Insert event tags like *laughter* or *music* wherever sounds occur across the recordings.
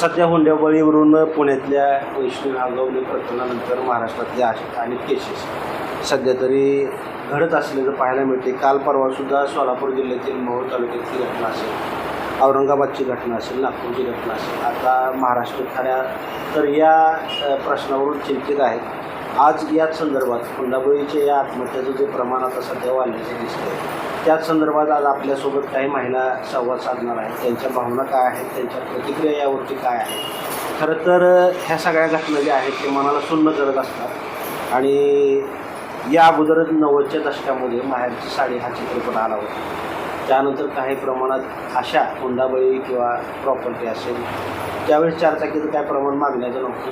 सध्या हुंड्याबळीवरून पुण्यातल्या वैष्णवी आगावणी प्रकरणानंतर महाराष्ट्रातले असे अनेक केसेस सध्या तरी घडत असल्याचं पाहायला मिळते. काल परवासुद्धा सोलापूर जिल्ह्यातील मोहोळ तालुक्यातली घटना असेल औरंगाबादची घटना असेल नागपूरची घटना असेल आता महाराष्ट्र खऱ्या तर या प्रश्नावरून चिंतित आहेत. आज याच संदर्भात हुंडाबळीच्या या आत्महत्याचं जे प्रमाण आता सध्या वाढल्याचं आहे त्याच संदर्भात आज आपल्यासोबत काही महिला संवाद साधणार आहेत. त्यांच्या भावना काय आहेत? त्यांच्या प्रतिक्रिया यावरती काय आहेत खरं तर ह्या सगळ्या घटना ज्या आहेत ते मनाला सुन्न करत असतात. आणि या अगोदरच नव्वदच्या दशकामध्ये माहेरची साडी हा चित्रपट आला होता. त्यानंतर काही प्रमाणात अशा हुंडाबळी किंवा प्रॉपर्टी असेल त्यावेळेस चारचाकीचं काय प्रमाण मागण्याचं नव्हतं.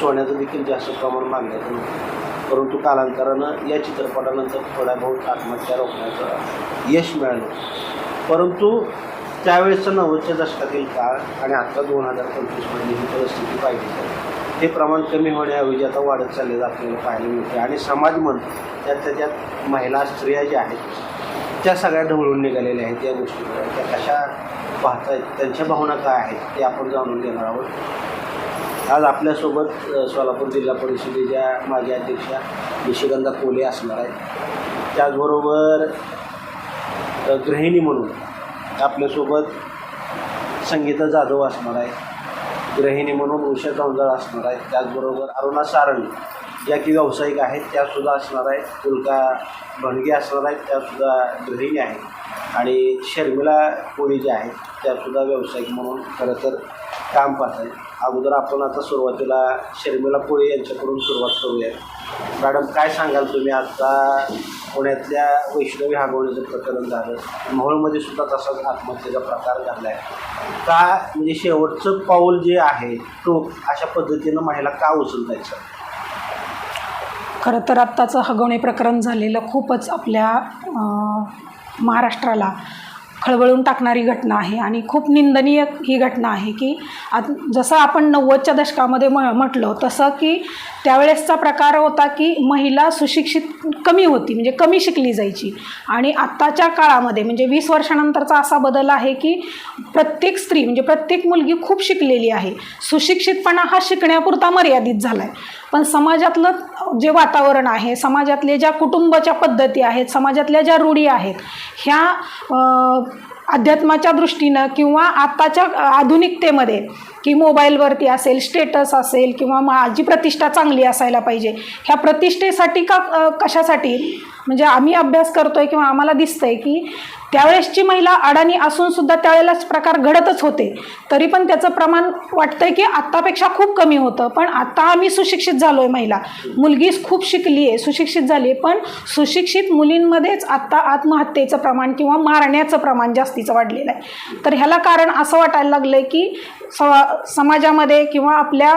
सोन्याचं देखील जास्त प्रमाण मागण्याचं नव्हतं. परंतु कालांतरानं या चित्रपटानंतर थोड्या बहुत आत्महत्या रोखण्याचं यश मिळालं. परंतु त्यावेळेसचं नव्वदच्या दशकातील काळ आणि आत्ता दोन हजार पंचवीसमध्ये ही परिस्थिती पाहिजे हे प्रमाण कमी होण्याऐवजी आता वाढत चाललेलं आपल्याला पाहायला मिळते आणि समाज त्यात त्याच्यात महिला स्त्रिया ज्या आहेत त्या सगळ्या ढवळून निघालेल्या आहेत या गोष्टीकडे त्या कशा पाहतायत त्यांच्या भावना काय आहेत ते आपण जाणून घेणार आहोत. आज आपल्यासोबत सोलापूर जिल्हा परिषदेच्या माजी अध्यक्षा निशिगंधा कोले असणार आहेत. त्याचबरोबर गृहिणी म्हणून आपल्यासोबत संगीता जाधव असणार आहे गृहिणी म्हणून उषा चौंदळ असणार आहेत. त्याचबरोबर अरुणा सारंग ज्या की व्यावसायिक आहेत त्यासुद्धा असणार आहेत. उल्का भणगी असणार आहेत त्यासुद्धा गृहिणी आहेत. आणि शर्मिला कोळी ज्या आहेत त्यासुद्धा व्यावसायिक म्हणून खरं तर काम पाहत आहेत अगोदर आपण आता सुरुवातीला शर्मिला कोळी यांच्याकडून सुरुवात करूया मॅडम काय सांगाल तुम्ही? आता पुण्यातल्या वैष्णवी हागवण्याचं प्रकरण झालं. मोहोळमध्ये सुद्धा तसाच आत्महत्येचा प्रकार झाला आहे का म्हणजे शेवटचं पाऊल जे आहे तो अशा पद्धतीनं महिला का उचलतायचं खरं तर आत्ताचं हगवणे प्रकरण झालेलं खूपच आपल्या महाराष्ट्राला खळबळून टाकणारी घटना आहे आणि खूप निंदनीय ही घटना आहे की आत जसं आपण नव्वदच्या दशकामध्ये म म्हटलं तसं की त्यावेळेसचा प्रकार होता की महिला सुशिक्षित कमी होती म्हणजे कमी शिकली जायची. आणि आत्ताच्या काळामध्ये म्हणजे वीस वर्षानंतरचा असा बदल आहे की प्रत्येक स्त्री म्हणजे प्रत्येक मुलगी खूप शिकलेली आहे. सुशिक्षितपणा हा शिकण्यापुरता मर्यादित झाला आहे पण समाजातलं जे वातावरण आहे समाजातले ज्या कुटुंबाच्या पद्धती आहेत समाजातल्या ज्या रूढी आहेत ह्या अध्यात्माच्या दृष्टीनं किंवा आत्ताच्या आधुनिकतेमध्ये की मोबाईलवरती असेल स्टेटस असेल किंवा माझी प्रतिष्ठा चांगली असायला पाहिजे ह्या प्रतिष्ठेसाठी का कशासाठी? म्हणजे आम्ही अभ्यास करतो आहे किंवा आम्हाला दिसतं आहे की त्यावेळेसची महिला अडाणी असूनसुद्धा त्यावेळेलाच प्रकार घडतच होते. तरी पण त्याचं प्रमाण वाटतं आहे की आत्तापेक्षा खूप कमी होतं. पण आत्ता आम्ही सुशिक्षित झालो आहे महिला. मुलगी खूप शिकली आहे सुशिक्षित झाली आहे पण सुशिक्षित मुलींमध्येच आत्ता आत्महत्येचं प्रमाण किंवा मारण्याचं प्रमाण जास्तीचं वाढलेलं आहे. तर ह्याला कारण असं वाटायला लागलं आहे की स समाजामध्ये किंवा आपल्या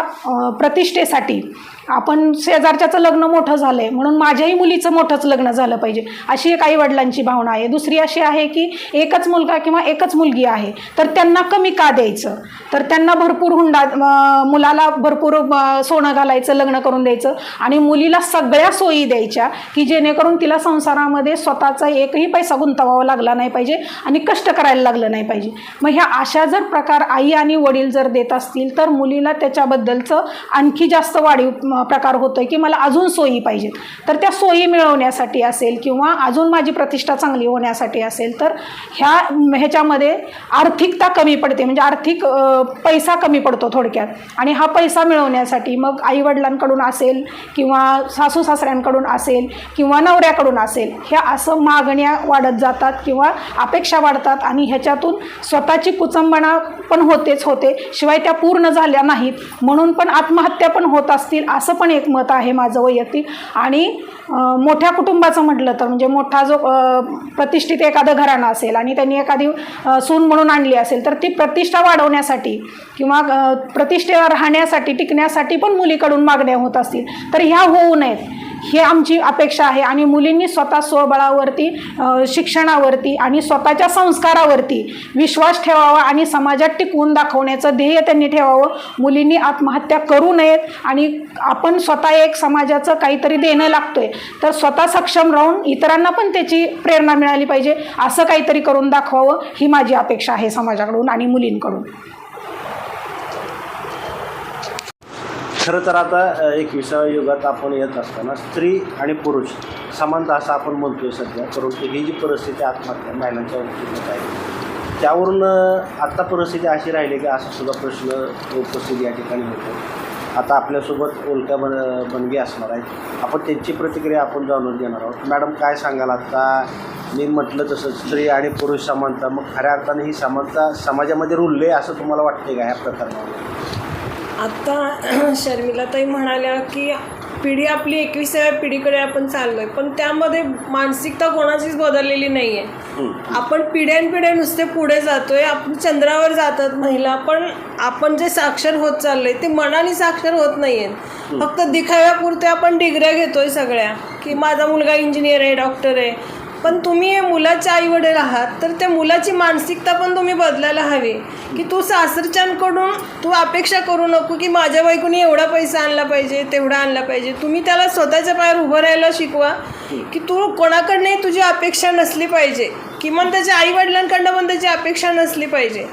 प्रतिष्ठेसाठी आपण शेजारच्याचं लग्न मोठं झालं आहे म्हणून माझ्याही मुलीचं मोठंच लग्न झालं पाहिजे अशी एक आई वडिलांची भावना आहे. दुसरी अशी आहे की एकच मुलगा किंवा एकच मुलगी आहे तर त्यांना कमी का द्यायचं? तर त्यांना भरपूर हुंडा मुलाला भरपूर सोनं घालायचं लग्न करून द्यायचं आणि मुलीला सगळ्या सोयी द्यायच्या की जेणेकरून तिला संसारामध्ये स्वतःचा एकही पैसा गुंतवावा लागला नाही पाहिजे आणि कष्ट करायला लागलं नाही पाहिजे. मग ह्या अशा जर प्रकार आई आणि वडील जर देत असतील तर मुलीला त्याच्याबद्दलचं आणखी जास्त वाढीव प्रकार होतो आहे की मला अजून सोयी पाहिजेत. तर त्या सोयी मिळवण्यासाठी असेल किंवा अजून माझी प्रतिष्ठा चांगली होण्यासाठी असेल तर ह्या ह्याच्यामध्ये आर्थिकता कमी पडते. म्हणजे आर्थिक पैसा कमी पडतो थोडक्यात. आणि हा पैसा मिळवण्यासाठी मग आईवडिलांकडून असेल किंवा सासू सासऱ्यांकडून असेल किंवा नवऱ्याकडून असेल ह्या असं मागण्या वाढत जातात किंवा अपेक्षा वाढतात आणि ह्याच्यातून स्वतःची कुचंबणा पण होतेच होते. शिवाय त्या पूर्ण झाल्या नाहीत. म्हणून पण आत्महत्या पण होत असतील असं पण एक मत आहे माझं वैयक्तिक. आणि मोठ्या कुटुंबाचं म्हटलं तर म्हणजे मोठा जो प्रतिष्ठित एखादं घराणं असेल आणि त्यांनी एखादी सून म्हणून आणली असेल तर ती प्रतिष्ठा वाढवण्यासाठी किंवा प्रतिष्ठेवर राहण्यासाठी टिकण्यासाठी पण मुलीकडून मागण्या होत असतील. तर ह्या होऊ नयेत. हे आमची अपेक्षा आहे. आणि मुलींनी स्वतः स्वबळावरती शिक्षणावरती आणि स्वतःच्या संस्कारावरती विश्वास ठेवावा आणि समाजात टिकवून दाखवण्याचं ध्येय त्यांनी ठेवावं. मुलींनी आत्महत्या करू नयेत आणि आपण स्वतः एक समाजाचं काहीतरी देणं लागतो आहे तर स्वतः सक्षम राहून इतरांना पण त्याची प्रेरणा मिळाली पाहिजे. असं काहीतरी करून दाखवावं ही माझी अपेक्षा आहे समाजाकडून आणि मुलींकडून. खरं तर आता एकविसाव्या युगात आपण येत असताना स्त्री आणि पुरुष समानता असं आपण म्हणतोय सध्या. परंतु ही जी परिस्थिती आत्महत्या महिलांच्या बाबतीत आहे त्यावरून आत्ता परिस्थिती अशी राहिली की असा सुद्धा प्रश्न उपस्थित या ठिकाणी होतो. आता आपल्यासोबत उलट्या बन बनगी असणार आहेत. आपण त्यांची प्रतिक्रिया आपण जाणून घेणार आहोत. मॅडम काय सांगाल? आता मी म्हटलं तसं स्त्री आणि पुरुष समानता मग खऱ्या अर्थाने ही समानता समाजामध्ये रुलले असं तुम्हाला वाटते का ह्या प्रकरणामध्ये? आत्ता *clears throat* शर्मिलाताई म्हणाल्या की पिढी आपली एकविसाव्या पिढीकडे आपण चाललोय पण त्यामध्ये मानसिकता कोणाचीच बदललेली नाही आहे हं. आपण पिढ्यानपिढ्या नुसते पुढे जातोय आपण चंद्रावर जातात महिला पण आपण जे साक्षर होत चाललोय ते मनाने साक्षर होत नाहीये फक्त दिखाव्यापुरते आपण डिग्र्या घेतोय सगळ्या की माझा मुलगा इंजिनियर आहे डॉक्टर आहे पण तुम्ही हे मुलाचे आई वडील आहात तर त्या मुलाची मानसिकता पण तुम्ही बदलायला हवी. की तू सासरच्यांकडून तू अपेक्षा करू नको की माझ्या बायकोनी एवढा पैसा आणला पाहिजे तेवढा आणला पाहिजे. तुम्ही त्याला स्वतःच्या पायावर उभं राहायला शिकवा की तू कोणाकडनंही तुझी अपेक्षा नसली पाहिजे. किमान त्याच्या आई वडिलांकडनं पण त्याची अपेक्षा नसली पाहिजे.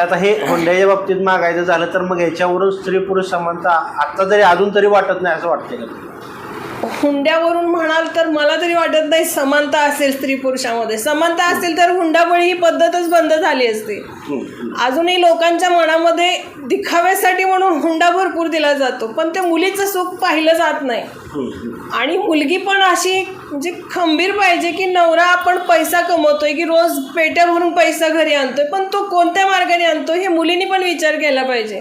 आता हे हुंड्याच्या बाबतीत मागायचं झालं तर मग ह्याच्यावरून स्त्री पुरुष समानता आत्ता तरी अजून तरी वाटत नाही असं वाटतं हुंड्यावरून म्हणाल तर मला तरी वाटत नाही समानता असेल स्त्री पुरुषामध्ये. समानता असेल तर हुंडाबळी ही पद्धतच बंद झाली असते. अजूनही लोकांच्या मनामध्ये दिखाव्यासाठी म्हणून हुंडा भरपूर दिला जातो. पण त्या मुलीचं सुख पाहिलं जात नाही. आणि मुलगी पण अशी म्हणजे खंबीर पाहिजे की नवरा आपण पैसा कमवतोय की रोज पेट्या भरून पैसा घरी आणतोय पण तो कोणत्या मार्गाने आणतोय हे मुलींनी पण विचार केला पाहिजे.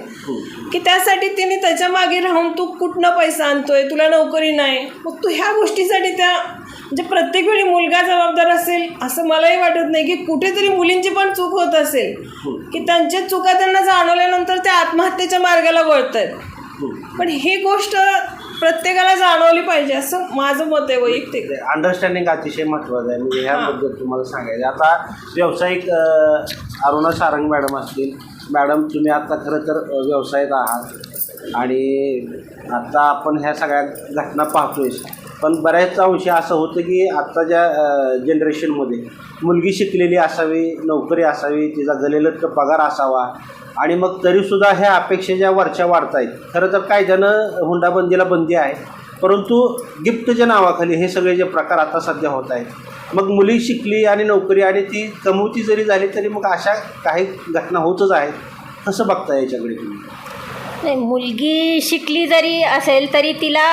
की त्यासाठी तिने त्याच्यामागे राहून तू कुठनं पैसा आणतोय तुला नोकरी नाही. मग तू ह्या गोष्टीसाठी त्या म्हणजे प्रत्येक वेळी मुलगा जबाबदार असेल असं मलाही वाटत नाही की कुठेतरी मुलींची पण चूक होत असेल. की त्यांच्या चुका त्यांना जाणवल्यानंतर त्या आत्महत्येच्या मार्गाला वळत आहेत पण ही गोष्ट प्रत्येकाला जाणवली पाहिजे असं माझं मत आहे वैयक्तिक. म्हणजे अंडरस्टँडिंग अतिशय महत्त्वाचं आहे. म्हणजे ह्याबद्दल तुम्हाला सांगायचं आता व्यावसायिक अ, अरुणा सारंग मॅडम असतील. मॅडम तुम्ही आता खरं तर अ, व्यवसायात आहात. आणि आता आपण ह्या सगळ्या घटना पाहतोय. पण बऱ्याच अंशी असं होतं की आत्ताच्या जनरेशनमध्ये मुलगी शिकलेली असावी नोकरी असावी तिचा गलेलत पगार असावा आणि मग तरीसुद्धा ह्या अपेक्षा ज्या वरच्या वाढत आहेत खरं तर कायद्यानं हुंडाबंदीला बंदी आहे. परंतु गिफ्टच्या नावाखाली हे सगळे जे प्रकार आता सध्या होत आहेत मग मुली शिकली आणि नोकरी आणि ती कमवती जरी झाली तरी मग अशा काही घटना होतच आहेत. कसं बघता याच्याकडे तुम्ही? नाही मुलगी शिकली जरी असेल तरी तिला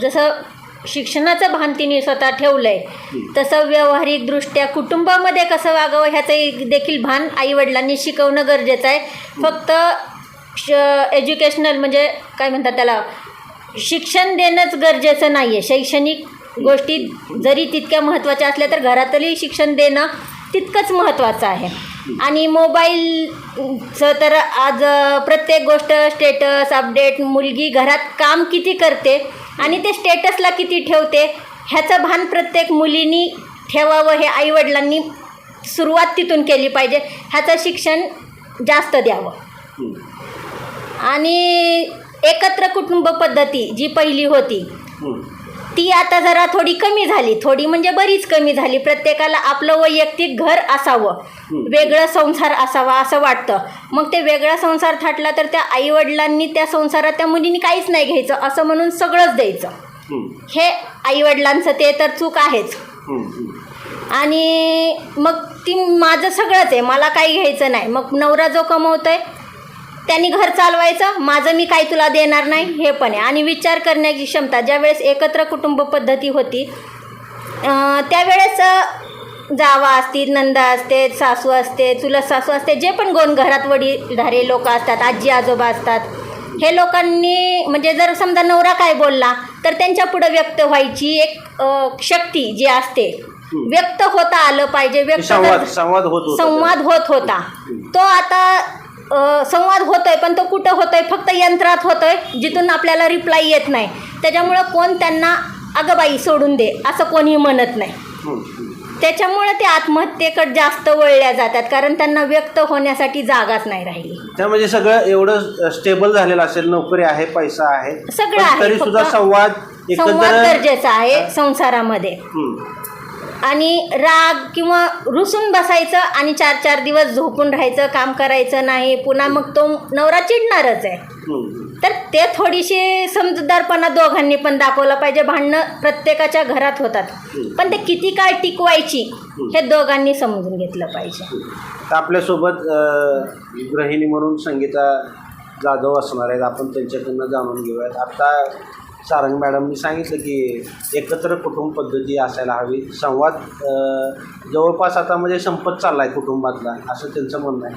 जसं शिक्षणाचं भान तिने स्वतः ठेवलं आहे तसं व्यावहारिकदृष्ट्या कुटुंबामध्ये कसं वागावं ह्याचं एक देखील भान आईवडिलांनी शिकवणं गरजेचं आहे. फक्त श एज्युकेशनल म्हणजे काय म्हणतात त्याला शिक्षण देणंच गरजेचं नाही आहे शैक्षणिक गोष्टी जरी तितक्या महत्त्वाच्या असल्या तर घरातही शिक्षण देणं तितकंच महत्त्वाचं आहे. आणि मोबाईलचं तर आज प्रत्येक गोष्ट स्टेटस अपडेट मुलगी घरात काम किती करते आणि ते स्टेटसला किती ठेवते ह्याचं भान प्रत्येक मुलीनी ठेवावं हे आईवडिलांनी सुरुवात तिथून केली पाहिजे ह्याचं शिक्षण जास्त द्यावं. आणि एकत्र कुटुंब पद्धती जी पहिली होती. ती आता जरा थोडी कमी झाली थोडी म्हणजे बरीच कमी झाली. प्रत्येकाला आपलं वैयक्तिक घर असावं. वेगळं संसार असावा असं वाटतं. मग ते वेगळा संसार थाटला तर त्या आईवडिलांनी त्या संसारात त्या मुलींनी काहीच नाही घ्यायचं असं म्हणून सगळंच द्यायचं. हं. आईवडिलांचं ते तर चूक आहेच. आणि मग ती माझं सगळंच आहे मला काही घ्यायचं नाही. मग नवरा जो कमवतोय त्यांनी घर चालवायचं माझं मी काही तुला देणार नाही हे पण आहे. आणि विचार करण्याची क्षमता ज्यावेळेस एकत्र कुटुंब पद्धती होती त्यावेळेस जावा असतील नंदा असते सासू असते चुलत सासू असते जे पण गोन घरात वडीलधारे लोक असतात आजी आजोबा असतात हे लोकांनी म्हणजे जर समजा नवरा काय बोलला तर त्यांच्या पुढं व्यक्त व्हायची एक शक्ती जी असते. व्यक्त होता आलं पाहिजे व्यक्त होता संवाद होत होता. तो आता संवाद होतोय पण तो कुठं होतोय? फक्त यंत्रात होतोय जिथून आपल्याला रिप्लाय येत नाही. त्याच्यामुळं कोण त्यांना अगं बाई सोडून दे असं कोणी म्हणत नाही. हं. त्याच्यामुळं ते आत्महत्येकडे जास्त वळल्या जातात कारण त्यांना व्यक्त होण्यासाठी जागाच नाही राहिली. त्यामध्ये सगळं एवढं स्टेबल झालेलं असेल नोकरी आहे पैसा आहे सगळं आहे, संवाद संवाद गरजेचा आहे संसारामध्ये. आणि राग किंवा रुसून बसायचं आणि चार चार दिवस झोपून राहायचं काम करायचं नाही पुन्हा मग तो नवरा चिडणारच आहे. तर ते थोडीशी समजूतदारपणा दोघांनी पण दाखवलं पाहिजे. भांडणं प्रत्येकाच्या घरात होतात. पण ते किती काळ टिकवायची हे दोघांनी समजून घेतलं पाहिजे. आपल्यासोबत गृहिणी म्हणून संगीता जाधव असणार आहेत. आपण त्यांच्याकडनं जाणून घेऊयात. आता सारंग मॅडमनी सांगितलं की एकत्र कुटुंब पद्धती असायला हवी. संवाद जवळपास आता म्हणजे संपत चालला आहे कुटुंबातला असं त्यांचं म्हणणं आहे.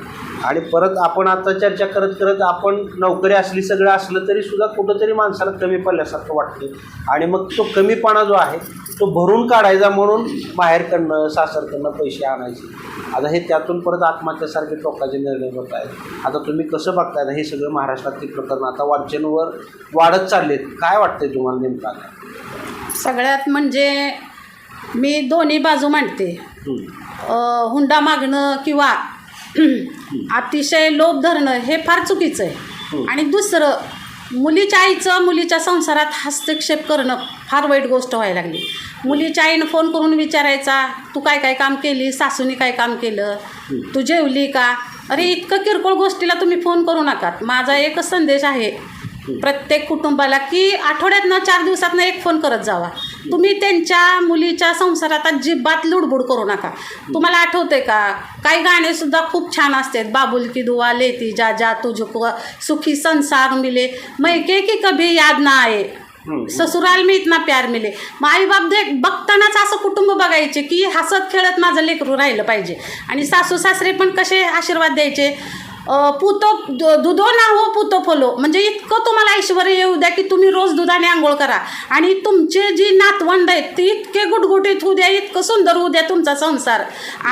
आणि परत आपण आता चर्चा करत करत आपण नोकरी असली सगळं असलं तरी सुद्धा कुठंतरी माणसाला कमी पडल्यासारखं वाटते आणि मग तो कमीपणा जो आहे तो भरून काढायचा म्हणून बाहेरकडनं सासरकडनं पैसे आणायचे. आता हे त्यातून परत आत्महत्यासारखे टोकाचे निर्णय होत आहेत. आता तुम्ही कसं बघताय ना हे सगळं महाराष्ट्रातील प्रकरण आता वाचनवर वाढत चाललेत. काय वाटतं? वाटतंय तुम्हाला नेमकं सगळ्यात म्हणजे मी दोन्ही बाजू मांडते. हुंडा मागणं किंवा अतिशय लोभ धरणं हे फार चुकीचं आहे. आणि दुसरं मुलीच्या आईचं मुलीच्या संसारात हस्तक्षेप करणं फार वाईट गोष्ट व्हायला लागली. मुलीच्या आईनं फोन करून विचारायचा तू काय काय काम केली? सासूने काय काम केलं? तू जेवली का? अरे इतकं किरकोळ गोष्टीला तुम्ही फोन करू नका. माझा एकच संदेश आहे प्रत्येक कुटुंबाला की आठवड्यातनं चार दिवसातनं एक फोन करत जावा. तुम्ही त्यांच्या मुलीच्या संसारात अजिबात लुडबुड करू नका. तुम्हाला आठवते का? काही गाणे सुद्धा खूप छान असतात. बाबुल की दुआ लेती जा जा तुझको सुखी संसार मिले. मैके की कभी याद ना आए ससुराल में इतना प्यार मिले. मग आई बाप देख बघतानाच असं कुटुंब बघायचे की हसत खेळत माझं लेकरू राहिलं पाहिजे. आणि सासू सासरे पण कसे आशीर्वाद द्यायचे? पुतो दु- दुधो ना हो पुतो फलो. म्हणजे इतकं तुम्हाला ऐश्वर येऊ द्या की तुम्ही रोज दुधाने आंघोळ करा. आणि तुमचे जी नातवंड आहेत ते इतके गुटगुटीत होऊ द्या इतकं सुंदर होऊ द्या तुमचा संसार.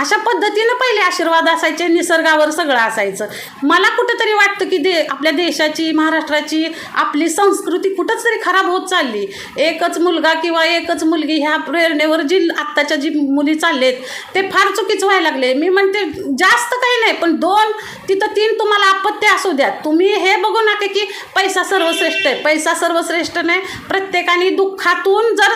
अशा पद्धतीनं पहिले आशीर्वाद असायचे निसर्गावर सगळं असायचं. मला कुठंतरी वाटतं की दे आपल्या देशाची महाराष्ट्राची आपली संस्कृती कुठंच तरी खराब होत चालली. एकच मुलगा किंवा एकच मुलगी ह्या प्रेरणेवर जी आत्ताच्या जी मुली चाललेत ते फार चुकीचं व्हायला लागले. मी म्हणते जास्त काही नाही पण दोन तिथं कितीही तुम्हाला अपत्य असू द्या. तुम्ही हे बघू नका की पैसा सर्वश्रेष्ठ आहे. पैसा सर्वश्रेष्ठ नाही. प्रत्येकाने दुःखातून जर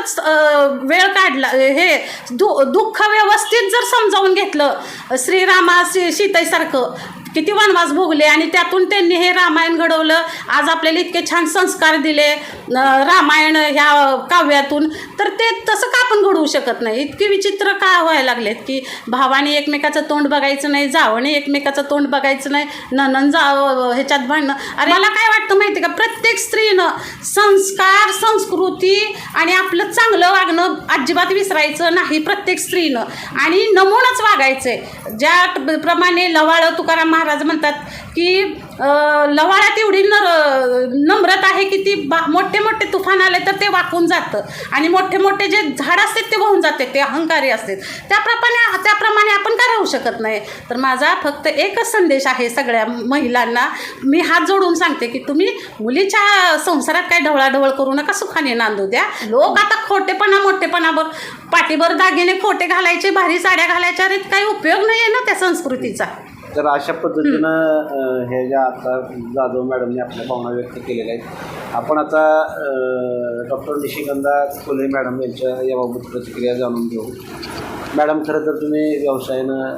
वेळ काढला हे दु दुःख व्यवस्थित जर समजावून घेतलं श्रीरामा श्री सीताईसारखं किती वनवास भोगले आणि त्यातून त्यांनी हे रामायण घडवलं. आज आपल्याला इतके छान संस्कार दिले रामायण ह्या काव्यातून. तर ते तसं का आपण घडवू शकत नाही? इतके विचित्र का व्हायला लागलेत की भावाने एकमेकाचं तोंड बघायचं नाही जावणे एकमेकाचं तोंड बघायचं नाही ननन जावं ह्याच्यात भांडणं? अरे मला काय वाटतं माहिती का? प्रत्येक स्त्रीनं संस्कार संस्कृती आणि आपलं चांगलं वागणं अजिबात विसरायचं नाही प्रत्येक स्त्रीनं. आणि नमूनच वागायचं आहे ज्या प्रमाणे लवाळं तुकाराम महाराज म्हणतात की लवाळ्यात एवढी नर नम्रत आहे की ती बा मोठे मोठे तुफान आले तर ते वाकून जातं. आणि मोठे मोठे जे झाड असतात ते वाहून जाते ते अहंकारी असतात. त्याप्रमाणे त्याप्रमाणे आपण का राहू शकत नाही? तर माझा फक्त एकच संदेश आहे सगळ्या महिलांना. मी हात जोडून सांगते की तुम्ही मुलीच्या संसारात काय ढवळाढवळ करू नका सुखाने नांदू द्या. लोक आता खोटेपणा मोठेपणावर पाठीभर दागिने खोटे घालायचे भारी साड्या घालायच्या अरे काही उपयोग नाही आहे ना त्या संस्कृतीचा. तर अशा पद्धतीनं अ, हे ज्या आता जाधव मॅडमने आपल्या भावना व्यक्त केलेल्या आहेत आपण आता डॉक्टर निशिगंधा फुले मॅडम यांच्या याबाबत प्रतिक्रिया जाणून घेऊ. मॅडम खरं तर तुम्ही व्यवसायानं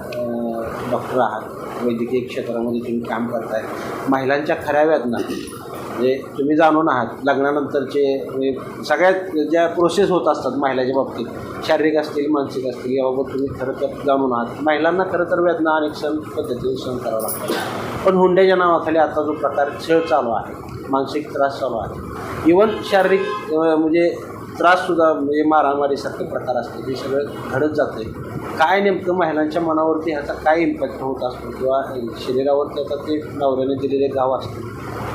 डॉक्टर आहात. वैद्यकीय क्षेत्रामध्ये तुम्ही काम करताय. महिलांच्या खऱ्या वेदना म्हणजे तुम्ही जाणून आहात लग्नानंतरचे सगळ्यात ज्या प्रोसेस होत असतात महिलाच्या बाबतीत शारीरिक असतील मानसिक असतील याबाबत तुम्ही खरं तर जाणून आहात. महिलांना खरं तर वेदना अनेक सण पद्धतीने सहन करावं लागतात पण हुंड्याच्या नावाखाली आता जो प्रकार छळ चालू आहे मानसिक त्रास चालू आहे इवन शारीरिक म्हणजे त्राससुद्धा म्हणजे मारामारीसारखे प्रकार असतात हे सगळं घडत जातं आहे काय नेमकं महिलांच्या मनावरती ह्याचा काय इम्पॅक्ट होत असतो? किंवा शरीरावरती आता ते नवऱ्याने दिलेले गाव असते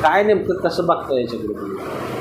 काय नेमकं कसं बघता याच्याकडे तुम्ही?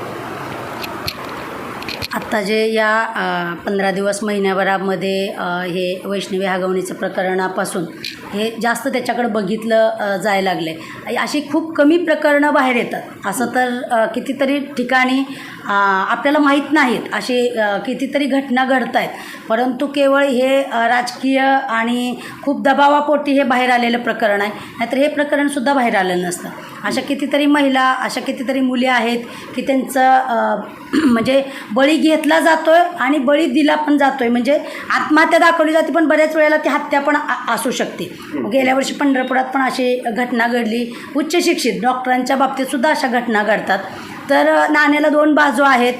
आत्ता जे या पंधरा दिवस महिन्याभरामध्ये हे वैष्णवी हागवणीचं प्रकरणापासून हे जास्त त्याच्याकडे बघितलं जायला लागलं. आहे अशी खूप कमी प्रकरणं बाहेर येतात. असं तर कितीतरी ठिकाणी आपल्याला माहीत नाहीत अशी कितीतरी घटना घडत आहेत परंतु केवळ हे राजकीय आणि खूप दबावापोटी हे बाहेर आलेलं प्रकरण आहे. नाहीतर हे प्रकरणसुद्धा बाहेर आलेलं नसतं. अशा कितीतरी महिला अशा कितीतरी मुली आहेत की त्यांचं *clears throat* म्हणजे बळी घेतला जातोय आणि बळी दिला पण जातोय. म्हणजे आत्महत्या दाखवली जाते पण बऱ्याच वेळेला ती हत्या पण असू शकते. गेल्या वर्षी पंढरपुरात पण अशी घटना घडली. उच्च शिक्षित डॉक्टरांच्या बाबतीत सुद्धा अशा घटना घडतात. तर नाण्याला दोन बाजू आहेत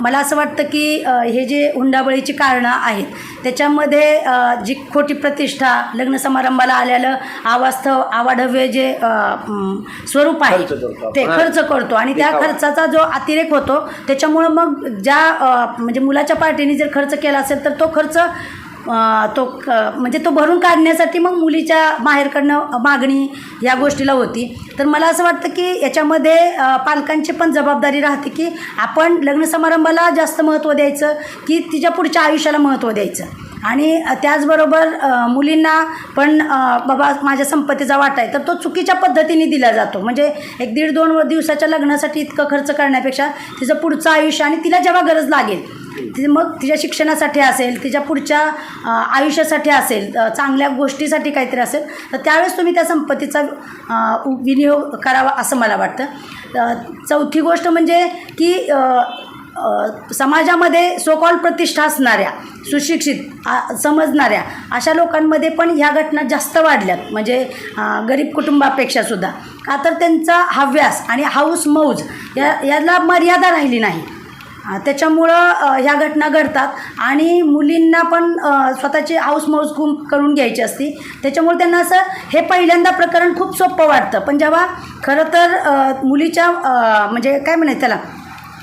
मला असं वाटतं की हे जे हुंडाबळीची कारणं आहेत त्याच्यामध्ये जी खोटी प्रतिष्ठा लग्न समारंभाला आलेलं आवास्थव आवाढव्य जे स्वरूप आहे ते. खर्च करतो आणि त्या. खर्चाचा जो अतिरेक होतो त्याच्यामुळं मग ज्या म्हणजे मुलाच्या पार्टीने जर खर्च केला असेल तर तो खर्च तो क- म्हणजे तो भरून काढण्यासाठी मग मुलीच्या बाहेरकडनं मागणी या गोष्टीला होती. तर मला असं वाटतं की याच्यामध्ये पालकांची पण जबाबदारी राहते की आपण लग्न समारंभाला जास्त महत्त्व द्यायचं की तिच्या पुढच्या आयुष्याला महत्त्व द्यायचं. आणि त्याचबरोबर मुलींना पण बाबा माझ्या संपत्तीचा वाटा आहे तर तो चुकीच्या पद्धतीने दिला जातो. म्हणजे एक दीड दोन दिवसाच्या लग्नासाठी इतकं खर्च करण्यापेक्षा तिचं पुढचं आयुष्य आणि तिला जेव्हा गरज लागेल ती मग तिच्या शिक्षणासाठी असेल तिच्या पुढच्या आयुष्यासाठी असेल चांगल्या गोष्टीसाठी काहीतरी असेल तर त्यावेळेस तुम्ही त्या संपत्तीचा विनियोग करावा असं मला वाटतं. चौथी गोष्ट म्हणजे की समाजामध्ये सोकॉल प्रतिष्ठा असणाऱ्या सुशिक्षित समजणाऱ्या अशा लोकांमध्ये पण ह्या घटना जास्त वाढल्यात. म्हणजे गरीब कुटुंबापेक्षा सुद्धा. का तर त्यांचा हव्यास आणि हाऊस मौज या याला मर्यादा राहिली नाही. त्याच्यामुळं ह्या घटना घडतात. आणि मुलींना पण स्वतःची हाऊस मौज खूप करून घ्यायची असती. त्याच्यामुळे त्यांना असं हे पहिल्यांदा प्रकरण खूप सोपं वाटतं. पण जेव्हा खरं तर मुलीच्या म्हणजे काय म्हणायचं त्याला?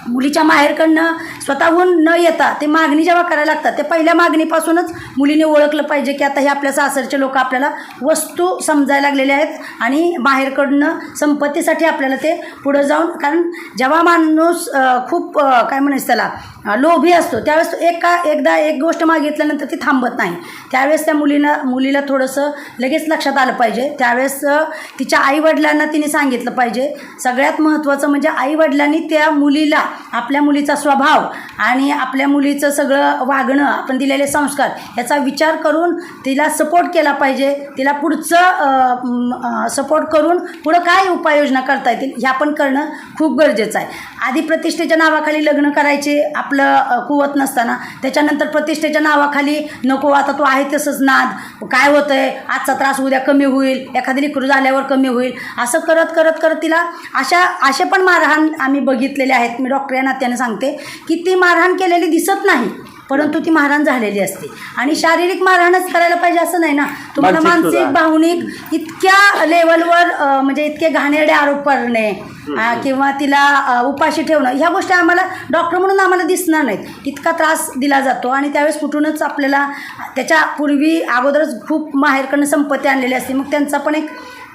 मुलीच्या माहेरकडनं स्वतःहून न येता ते मागणी जेव्हा करायला लागतात ते पहिल्या मागणीपासूनच मुलीने ओळखलं पाहिजे की आता हे आपल्या सासरचे लोक आपल्याला वस्तू समजायला लागलेले आहेत आणि बाहेरकडनं संपत्तीसाठी आपल्याला ते पुढं जाऊन कारण जेव्हा माणूस खूप काय म्हणायचं त्याला लोभी असतो त्यावेळेस तो एका एकदा एक गोष्ट मागितल्यानंतर ती थांबत नाही. त्यावेळेस त्या मुलीनं मुलीला थोडंसं लगेच लक्षात आलं पाहिजे. त्यावेळेस तिच्या आईवडिलांना तिने सांगितलं पाहिजे. सगळ्यात महत्त्वाचं म्हणजे आईवडिलांनी त्या मुलीला आपल्या मुलीचा स्वभाव आणि आपल्या मुलीचं सगळं वागणं आपण दिलेले संस्कार याचा विचार करून तिला सपोर्ट केला पाहिजे. तिला पुढचं सपोर्ट करून पुढं काय उपाययोजना करता येतील ह्या पण करणं खूप गरजेचं आहे. आधी प्रतिष्ठेच्या नावाखाली लग्न करायचे आपलं कुवत नसताना. त्याच्यानंतर प्रतिष्ठेच्या नावाखाली नको आता तो आहे तसंच नाद. काय होतं आहे आजचा त्रास उद्या कमी होईल. एखादी लिकरू झाल्यावर कमी होईल. असं करत करत करत तिला अशा असे पण मारहाण आम्ही बघितलेले आहेत. मी डॉक्टर या नात्याने सांगते की ती मारहाण केलेली दिसत नाही. परंतु ती मारहाण झालेली असते. आणि शारीरिक मारहाणच करायला पाहिजे असं नाही ना. तुम्हाला मानसिक. भावनिक इतक्या लेवलवर म्हणजे इतके घाणेरडे आरोप करणे किंवा तिला उपाशी ठेवणं ह्या गोष्टी आम्हाला डॉक्टर म्हणून आम्हाला दिसणार नाहीत. इतका त्रास दिला जातो आणि त्यावेळेस कुठूनच आपल्याला त्याच्या पूर्वी अगोदरच खूप माहेरकडनं संपत्ती आणलेली असते. मग त्यांचा पण एक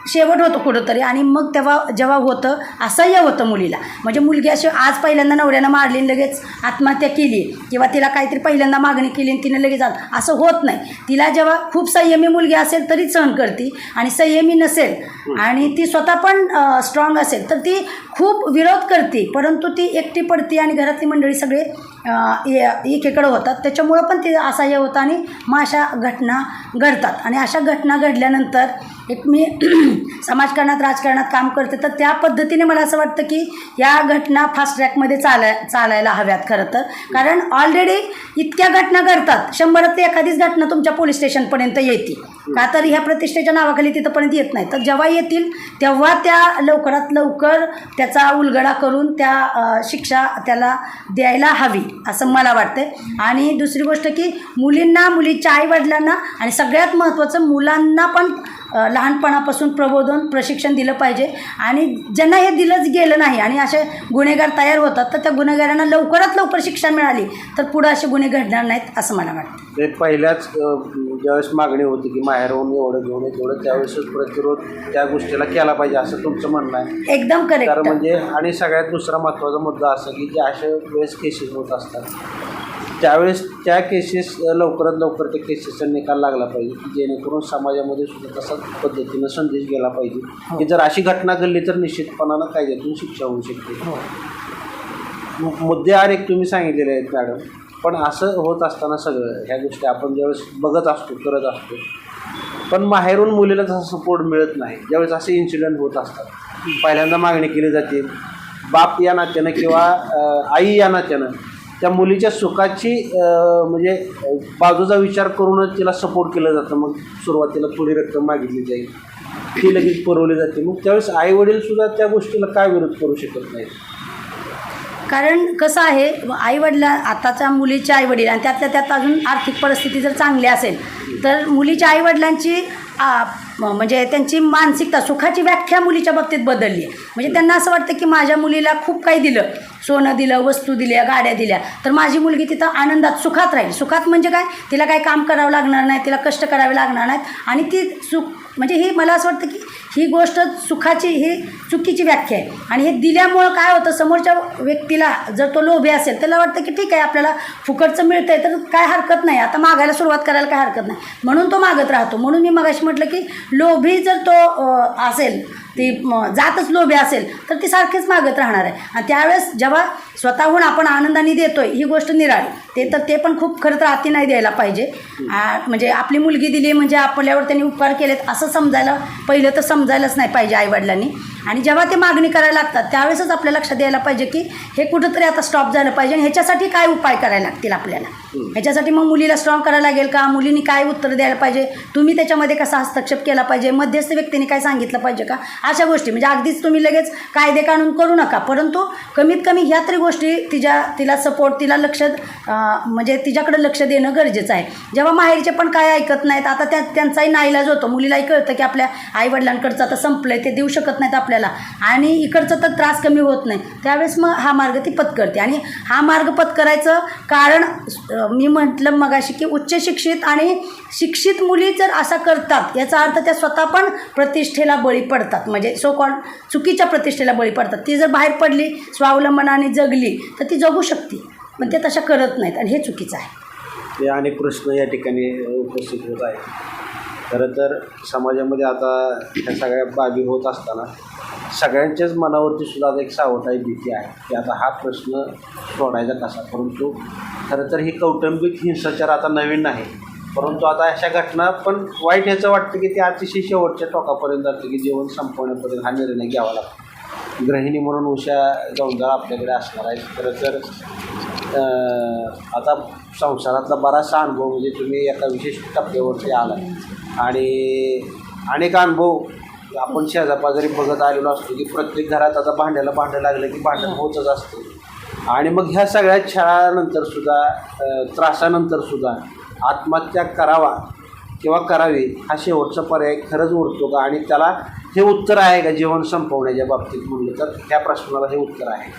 शेवट होतो कुठंतरी. आणि मग तेव्हा जेव्हा होतं असह्य होतं मुलीला. म्हणजे मुलगी अशी आज पहिल्यांदा नवऱ्यानं मारली लगेच आत्महत्या केली किंवा तिला काहीतरी पहिल्यांदा मागणी केली आणि तिनं लगेच असं होत नाही. तिला जेव्हा खूप संयमी मुलगी असेल तरी सहन करते. आणि संयमी नसेल आणि ती स्वतः पण स्ट्रॉंग असेल तर ती खूप विरोध करते. परंतु ती एकटी पडते आणि घरातली मंडळी सगळे एकीकडं होतात. त्याच्यामुळं पण ते असह्य होतं आणि मग अशा घटना घडतात. आणि अशा घटना घडल्यानंतर एक मी *clears throat* समाजकारणात राजकारणात काम करते तर त्या पद्धतीने मला असं वाटतं की या घटना फास्ट ट्रॅकमध्ये चालाय चालायला हव्यात खरं तर. कारण ऑलरेडी इतक्या घटना घडतात. शंभरात एखादीच घटना तुमच्या पोलीस स्टेशनपर्यंत येते. का तर ह्या प्रतिष्ठेच्या नावाखाली तिथंपर्यंत येत नाही. तर जेव्हा येतील तेव्हा त्या लवकरात लवकर त्याचा उलगडा करून त्या शिक्षा त्याला द्यायला हवी. असं मला वाटतं आणि दुसरी गोष्ट की मुलींना मुलीच्या आईवडिलांना आणि सगळ्यात महत्त्वाचं मुलांना पण लहानपणापासून प्रबोधन प्रशिक्षण दिलं पाहिजे. आणि ज्यांना हे दिलंच गेलं नाही आणि असे गुन्हेगार तयार होतात तर त्या गुन्हेगारांना लवकरात लवकर शिक्षा मिळाली तर पुढं असे गुन्हे घडणार नाहीत असं मला वाटतं ते पहिल्याच ज्यावेळेस मागणी होती की माहेरहून एवढं घेऊन तेवढं त्यावेळेसच प्रतिरोध त्या गोष्टीला केला पाहिजे असं तुमचं म्हणणं आहे. एकदम कारण करेक्ट म्हणजे आणि सगळ्यात दुसरा महत्त्वाचा मुद्दा असा की जे अशा वेळेस केसेस होत असतात त्यावेळेस त्या केसेस लवकरात लवकर त्या केसेसचा निकाल लागला पाहिजे की जेणेकरून समाजामध्ये सुद्धा तसाच पद्धतीनं संदेश गेला पाहिजे की जर अशी घटना घडली तर निश्चितपणानं कायद्यातून शिक्षा होऊ शकते. मु- मुद्दे अनेक तुम्ही सांगितलेले आहेत मॅडम. पण असं होत असताना सगळं ह्या गोष्टी आपण ज्यावेळेस बघत असतो करत असतो पण माहेरून मुलीला तसा सपोर्ट मिळत नाही. ज्यावेळेस असे इन्सिडेंट होत असतात. पहिल्यांदा मागणी केली जाते. बाप या नात्यानं किंवा आई या नात्यानं त्या मुलीच्या सुखाची म्हणजे बाजूचा विचार करूनच तिला सपोर्ट केलं जातं. मग सुरुवातीला थोडी रक्कम मागितली जाईल. ती लगेच पुरवली जाते. मग त्यावेळेस आईवडीलसुद्धा त्या गोष्टीला काय विरोध करू शकत नाहीत? कारण कसं आहे आईवडिला आताच्या मुलीच्या आईवडील आणि त्यातल्या त्यात अजून आर्थिक परिस्थिती जर चांगली असेल तर मुलीच्या आईवडिलांची म्हणजे त्यांची मानसिकता सुखाची व्याख्या मुलीच्या बाबतीत बदलली. आहे म्हणजे त्यांना असं वाटतं की माझ्या मुलीला खूप काही दिलं. सोनं दिलं वस्तू दिल्या गाड्या दिल्या. तर माझी मुलगी तिथं आनंदात सुखात राहील. सुखात म्हणजे काय? तिला काही काम करावं लागणार नाही तिला कष्ट करावे लागणार नाहीत. आणि ती सुख म्हणजे ही मला असं वाटतं की ही गोष्ट सुखाची ही चुकीची व्याख्या आहे. आणि हे दिल्यामुळं काय होतं समोरच्या व्यक्तीला जर तो लोभी असेल त्याला वाटतं की ठीक आहे आपल्याला फुकटचं मिळतं आहे तर काय हरकत नाही. आता मागायला सुरुवात करायला काय हरकत नाही. म्हणून तो मागत राहतो. म्हणून मी मगाशी म्हटलं की लोभी जर तो असेल ती जातच लोभी असेल तर ती सारखीच मागत राहणार आहे. आणि त्यावेळेस जेव्हा स्वतःहून आपण आनंदाने देतोय ही गोष्ट निराळी. ते तर ते पण खूप खरं तर अति नाही द्यायला पाहिजे. आ, म्हणजे आपली मुलगी दिली म्हणजे आपल्यावर त्यांनी उपकार केलेत असं समजायला पहिलं तर समजायलाच नाही पाहिजे आईवडिलांनी. आणि जेव्हा ते मागणी करायला लागतात त्यावेळेसच आपल्या लक्षात द्यायला पाहिजे की हे कुठंतरी आता स्टॉप झालं पाहिजे आणि ह्याच्यासाठी काय उपाय करायला लागतील आपल्याला? ह्याच्यासाठी मग मुलीला स्ट्रॉंग करायला लागेल का? मुलींनी काय उत्तर द्यायला पाहिजे? तुम्ही त्याच्यामध्ये कसा हस्तक्षेप केला पाहिजे? मध्यस्थ व्यक्तीने काय सांगितलं पाहिजे का? अशा गोष्टी म्हणजे अगदीच तुम्ही लगेच कायदे काढून करू नका परंतु कमीत कमी ह्या तरी गोष्टी तिच्या तिला सपोर्ट तिला लक्ष म्हणजे तिच्याकडे लक्ष देणं गरजेचं आहे. जेव्हा माहेरचे पण काय ऐकत नाहीत आता त्या त्यांचाही नाईलाज होतो. मुलीलाही कळतं की आपल्या आईवडिलांकडचं आता संपलं आहे ते देऊ शकत नाहीत आपल्याला. आणि इकडचं तर त्रास कमी होत नाही. त्यावेळेस मग हा मार्ग ती पत्करते. आणि हा मार्ग पत्करायचं कारण मी म्हटलं मगाशी की उच्च शिक्षित आणि शिक्षित मुली जर असा करतात याचा अर्थ त्या स्वतः पण प्रतिष्ठेला बळी पडतात. म्हणजे सो कॉल चुकीच्या प्रतिष्ठेला बळी पडतात. ती जर बाहेर पडली स्वावलंबनाने जगली तर ती जगू शकते. पण ते तशा करत नाहीत आणि हे चुकीचं आहे. ते अनेक प्रश्न या ठिकाणी उपस्थित होत आहे खरं तर समाजामध्ये आता ह्या सगळ्या बाबी होत असताना सगळ्यांच्याच मनावरती सुद्धा आता एक सावटाई भीती आहे की आता हा प्रश्न सोडायचा कसा? परंतु खरं तर ही कौटुंबिक हिंसाचार आता नवीन नाही. परंतु आता अशा घटना पण वाईट ह्याचं वाटतं की ते अतिशय शेवटच्या टोकापर्यंत जातं की जीवन संपवण्यापर्यंत हा निर्णय घ्यावा लागतो. गृहिणी म्हणून उषा गौंजाळ आपल्याकडे असणार आहे खरं तर आता संसारातला बराचसा अनुभव म्हणजे तुम्ही एका विशेष टप्प्यावरती आला आणि अनेक अनुभव आपण शेजापाजारी बघत आलेलो असतो की प्रत्येक घरात आता भांड्याला भांडं लागलं की भांडण होतच असतं. आणि मग ह्या सगळ्या छळानंतर सुद्धा त्रासानंतर सुद्धा आत्महत्या करावा किंवा करावी हा शेवटचा पर्याय खरंच उरतो का? आणि त्याला हे उत्तर आहे का जीवन संपवण्याच्या बाबतीत म्हणलं तर? ह्या प्रश्नाला हे उत्तर आहे.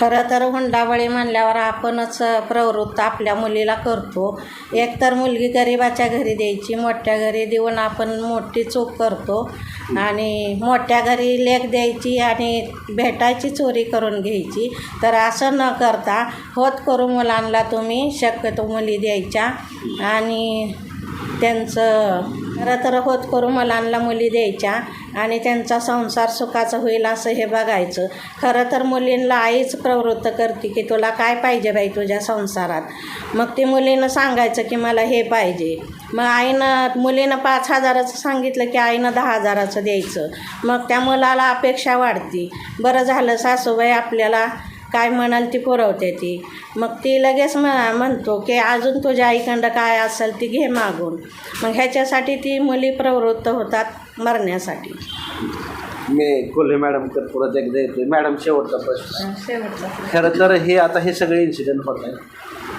खरं तर हुंडाबळी म्हणल्यावर आपणच प्रवृत्त आपल्या मुलीला करतो. एकतर मुलगी गरिबाच्या घरी द्यायची मोठ्या घरी देऊन आपण मोठी चूक करतो. आणि मोठ्या घरी लेख द्यायची आणि भेटायची चोरी करून घ्यायची. तर असं न करता होत करू मुलांना तुम्ही शक्यतो मुली द्यायच्या. आणि त्यांचं खरं तर होत करू मुलांना मुली द्यायच्या आणि त्यांचा संसार सुखाचा होईल असं हे बघायचं. खरं तर मुलींना आईच प्रवृत्त करते की तुला काय पाहिजे बाई तुझ्या संसारात? मग ती मुलीनं सांगायचं की मला हे पाहिजे. मग आईनं मुलीनं पाच हजाराचं सांगितलं की आईनं दहा हजाराचं द्यायचं. मग त्या मुलाला अपेक्षा वाढती. बरं झालं सासूबाई आपल्याला काय म्हणाल ती पुरवते ती. मग ती लगेच म्ह म्हणतो की अजून तुझ्या आईकडं काय असेल ती घे मागून. मग ह्याच्यासाठी ती मुली प्रवृत्त होतात मरण्यासाठी. मी कोल्हे मॅडम तर परत एकदा येतोय. मॅडम शेवटचा प्रश्न. खरं तर हे आता हे सगळे इन्सिडेंट होत आहेत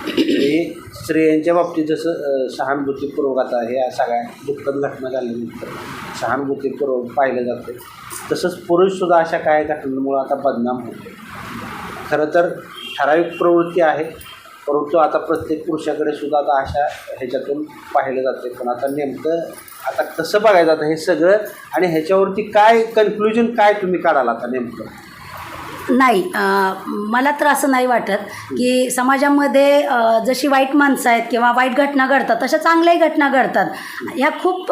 हे स्त्रियांच्या बाबतीत जसं सहानुभूतीपूर्वक आता हे सगळ्या दुःखद घटना झाल्यानंतर सहानुभूतीपूर्वक पाहिलं जातं. तसंच पुरुषसुद्धा अशा काही घटनांमुळं आता बदनाम होतो खरं तर ठराविक प्रवृत्ती आहे परंतु आता प्रत्येक पुरुषाकडे सुद्धा आता अशा ह्याच्यातून पाहिलं जाते पण आता नेमकं आता कसं बघायचं आता हे सगळं आणि ह्याच्यावरती काय कन्क्लुजन काय तुम्ही काढाल आता नेमकं? नाही मला तर असं नाही वाटत की समाजामध्ये जशी वाईट माणसं आहेत किंवा वाईट घटना घडतात तशा चांगल्याही घटना घडतात. ह्या खूप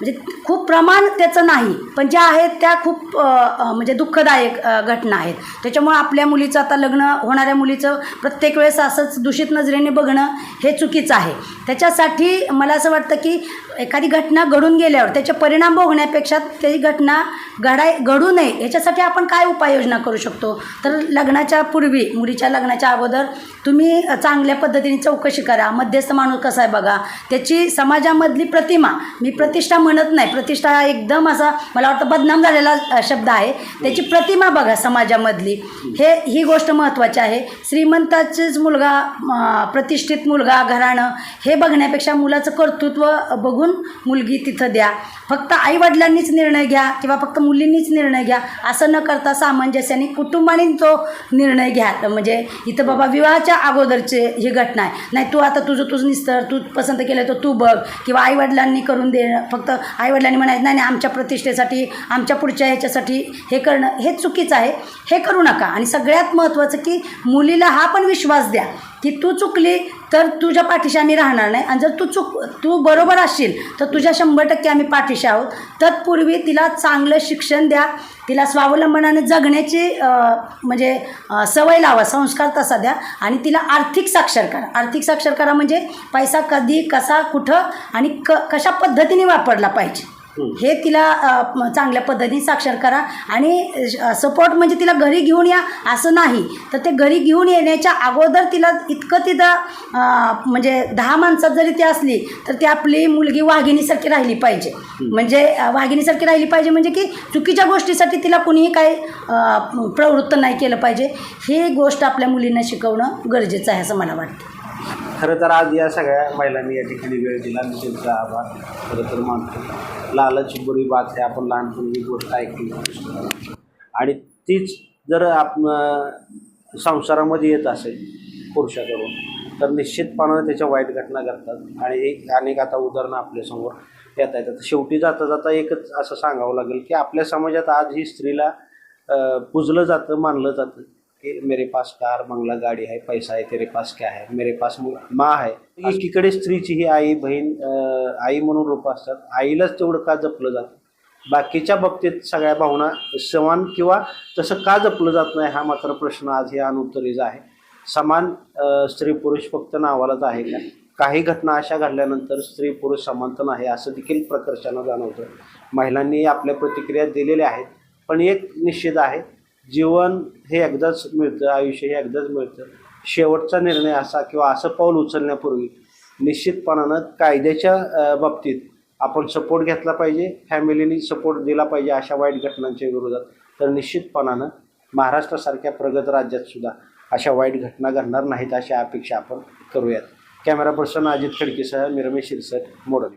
म्हणजे खूप प्रमाण त्याचं नाही पण ज्या आहेत त्या खूप म्हणजे दुःखदायक घटना आहेत. त्याच्यामुळं आपल्या मुलीचं आता लग्न होणाऱ्या मुलीचं प्रत्येक वेळेस असंच दूषित नजरेने बघणं हे चुकीचं आहे. त्याच्यासाठी मला असं वाटतं की एखादी घटना घडून गेल्यावर त्याचे परिणाम भोगण्यापेक्षा ती घटना घडाय घडू नये याच्यासाठी आपण काय उपाययोजना करू शकतो? तर लग्नाच्या पूर्वी मुलीच्या लग्नाच्या अगोदर तुम्ही चांगल्या पद्धतीने चौकशी करा मध्यस्थ माणूस कसा आहे बघा. त्याची समाजामधली प्रतिमा मी प्रतिष्ठा म्हणत नाही. प्रतिष्ठा हा एकदम असा मला वाटतं बदनाम झालेला शब्द आहे. त्याची प्रतिमा बघा समाजामधली. हे ही गोष्ट महत्त्वाची आहे. श्रीमंताचेच मुलगा प्रतिष्ठित मुलगा घराणं हे बघण्यापेक्षा मुलाचं कर्तृत्व बघून मुलगी तिथं द्या. फक्त आईवडिलांनीच निर्णय घ्या किंवा फक्त मुलींनीच निर्णय घ्या. असं न करता सामंजस्याने कुटुंबाने तो निर्णय घ्या. म्हणजे इथं बाबा विवाहाच्या अगोदरचे ही घटना आहे. नाही तू आता तुझं तुझं निस्तर तू पसंत केलं तर तू बघ किंवा आईवडिलांनी करून दे फक्त आईवडिलांनी म्हणायचं नाही नाही आमच्या प्रतिष्ठेसाठी आमच्या पुढच्या ह्याच्यासाठी हे करणं हे चुकीचं आहे. हे करू नका. आणि सगळ्यात महत्त्वाचं की मुलीला हा पण विश्वास द्या. की तू चुकली तर तुझ्या पाठीशी आम्ही राहणार नाही. आणि जर तू चुक तू बरोबर असशील तर तुझ्या शंभर टक्के आम्ही पाठीशी आहोत. तत्पूर्वी तिला चांगलं शिक्षण द्या. तिला स्वावलंबनाने जगण्याची म्हणजे सवय लावा संस्कार तसा द्या. आणि तिला आर्थिक साक्षर करा. आर्थिक साक्षर करा म्हणजे पैसा कधी कसा कुठं आणि क कशा पद्धतीने वापरला पाहिजे. हे तिला चांगल्या पद्धतीने साक्षर करा आणि सपोर्ट म्हणजे तिला घरी घेऊन या असं नाही. तर ते घरी घेऊन येण्याच्या अगोदर तिला इतकं तिथं म्हणजे दहा माणसात जरी ती असली तर ती आपली मुलगी वाघिणीसारखी राहिली पाहिजे. म्हणजे वाघिणीसारखी राहिली पाहिजे म्हणजे की चुकीच्या गोष्टीसाठी तिला कुणीही काही अ, प्रवृत्त नाही केलं पाहिजे. ही गोष्ट आपल्या मुलींना शिकवणं गरजेचं आहे असं मला वाटतं. खरं तर आज या सगळ्या महिलांनी या ठिकाणी वेळ दिला मी त्यांचा आभार. खरं तर मानतो. लालच बुरी बात आहे. आपण लहानपणी गोष्ट ऐकली. आणि तीच जर आप संसारामध्ये येत असेल पुरुषाकडून तर निश्चितपणानं त्याच्या वाईट घटना घडतात. आणि हे अनेक आता उदाहरणं आपल्यासमोर येत आहेत. आता शेवटी जाता जाता एकच असं सांगावं लागेल की आपल्या समाजात आज ही स्त्रीला पुजलं जातं मानलं जातं. कि मेरे पास कार बंगला गाडी आहे पैसा आहे तेरे पास क्या है? मेरे पास मु- आहे एकीकडे स्त्रीची ही आई बहीण आई म्हणून रूप असतात. आईलाच तेवढं का जपलं जातं बाकीच्या बाबतीत सगळ्या भावना समान किंवा तसं का जपलं जात नाही? हा मात्र प्रश्न आज हे अनुत्तरीचा आहे. समान स्त्री पुरुष फक्त नावालाच आहे का? काही घटना अशा घडल्यानंतर स्त्री पुरुष समानता नाही असं देखील प्रकर्षानं जाणवतं. महिलांनी आपल्या प्रतिक्रिया दिलेल्या आहेत पण एक निश्चित आहे. जीवन हे एकदाच मिळतं आयुष्य हे एकदाच मिळतं. शेवटचा निर्णय असा किंवा असं पाऊल उचलण्यापूर्वी निश्चितपणानं कायद्याच्या बाबतीत आपण सपोर्ट घेतला पाहिजे फॅमिलीनी सपोर्ट दिला पाहिजे अशा वाईट घटनांच्या विरोधात. तर निश्चितपणानं महाराष्ट्रासारख्या प्रगत राज्यात सुद्धा अशा वाईट घटना घडणार नाहीत अशा अपेक्षा आपण करूयात. कॅमेरा पर्सन अजित खडकेसह मी रमेश शिरसट मोडल